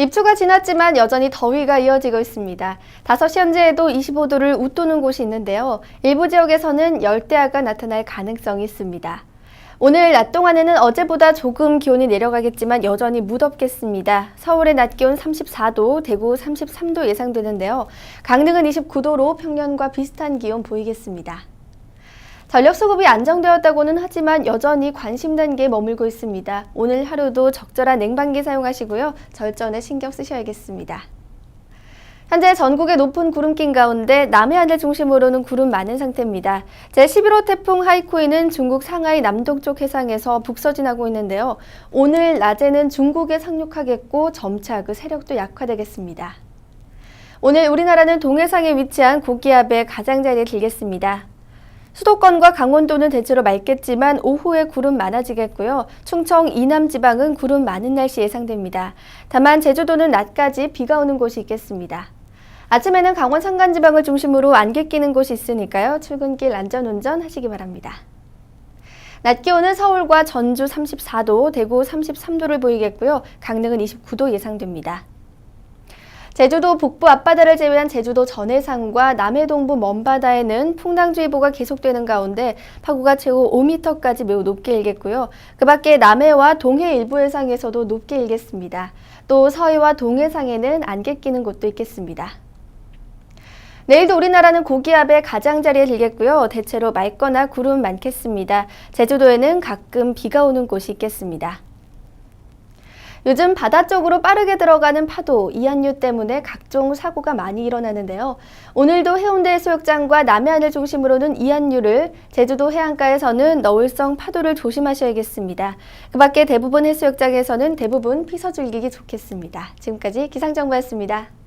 입추가 지났지만 여전히 더위가 이어지고 있습니다. 5시 현재에도 25도를 웃도는 곳이 있는데요. 일부 지역에서는 열대야가 나타날 가능성이 있습니다. 오늘 낮 동안에는 어제보다 조금 기온이 내려가겠지만 여전히 무덥겠습니다. 서울의 낮 기온 34도, 대구 33도 예상되는데요. 강릉은 29도로 평년과 비슷한 기온 보이겠습니다. 전력 수급이 안정되었다고는 하지만 여전히 관심 단계에 머물고 있습니다. 오늘 하루도 적절한 냉방기 사용하시고요. 절전에 신경 쓰셔야겠습니다. 현재 전국의 높은 구름낀 가운데 남해안을 중심으로는 구름 많은 상태입니다. 제11호 태풍 하이코이는 중국 상하이 남동쪽 해상에서 북서진하고 있는데요. 오늘 낮에는 중국에 상륙하겠고 점차 그 세력도 약화되겠습니다. 오늘 우리나라는 동해상에 위치한 고기압의 가장자리에 들겠습니다. 수도권과 강원도는 대체로 맑겠지만 오후에 구름 많아지겠고요. 충청 이남 지방은 구름 많은 날씨 예상됩니다. 다만 제주도는 낮까지 비가 오는 곳이 있겠습니다. 아침에는 강원 산간 지방을 중심으로 안개 끼는 곳이 있으니까요. 출근길 안전운전 하시기 바랍니다. 낮 기온은 서울과 전주 34도, 대구 33도를 보이겠고요. 강릉은 29도 예상됩니다. 제주도 북부 앞바다를 제외한 제주도 전해상과 남해 동부 먼바다에는 풍랑주의보가 계속되는 가운데 파고가 최고 5m까지 매우 높게 일겠고요. 그 밖에 남해와 동해 일부 해상에서도 높게 일겠습니다. 또 서해와 동해상에는 안개 끼는 곳도 있겠습니다. 내일도 우리나라는 고기압의 가장자리에 들겠고요. 대체로 맑거나 구름 많겠습니다. 제주도에는 가끔 비가 오는 곳이 있겠습니다. 요즘 바다 쪽으로 빠르게 들어가는 파도, 이한류 때문에 각종 사고가 많이 일어나는데요. 오늘도 해운대 해수욕장과 남해안을 중심으로는 이한류를, 제주도 해안가에서는 너울성 파도를 조심하셔야겠습니다. 그 밖에 대부분 해수욕장에서는 대부분 피서 즐기기 좋겠습니다. 지금까지 기상정보였습니다.